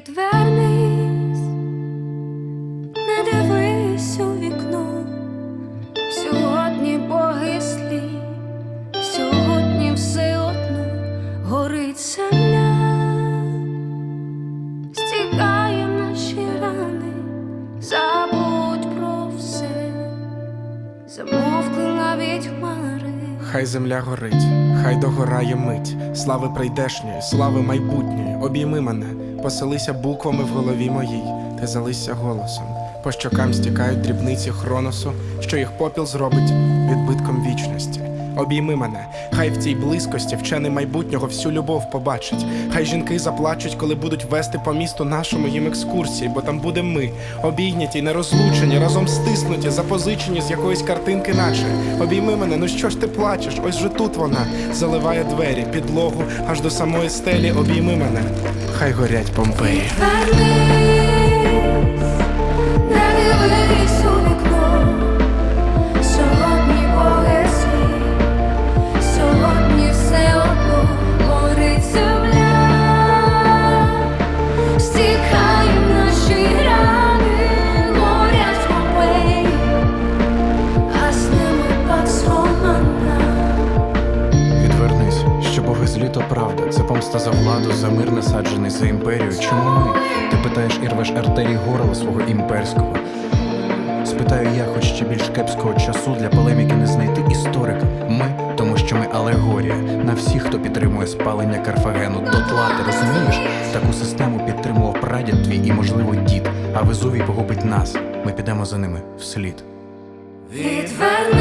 відвернись, не дивись у вікно, сьогодні боги слі, сьогодні все одно горить земля, стікає наші рани, забудь про все, замовкли навіть хмари. Хай земля горить, хай догорає мить, слави прийдешньої, слави майбутньої, обійми мене поселися буквами в голові моїй, ти залися голосом. По щокам стікають дрібниці хроносу, що їх попіл зробить вічності. Обійми мене, хай в цій близькості вчений майбутнього всю любов побачить. Хай жінки заплачуть, коли будуть вести по місту нашому їм екскурсії, бо там буде ми, обійняті нерозлучені, разом стиснуті, запозичені з якоїсь картинки, наче. Обійми мене, ну що ж ти плачеш? Ось же тут вона заливає двері, підлогу аж до самої стелі. Обійми мене, хай горять Помпеї. То правда. Це помста за владу, за мир насаджений за імперію. Чому ми? Ти питаєш і рвеш артерії горла свого імперського. Спитаю я, хоч ще більш кепського часу для полеміки не знайти історика. Ми, тому що ми алегорія на всіх, хто підтримує спалення Карфагену. Дотла, ти розумієш? Таку систему підтримував прадід твій і, можливо, дід. А Везувій погубить нас. Ми підемо за ними вслід. Відвернись,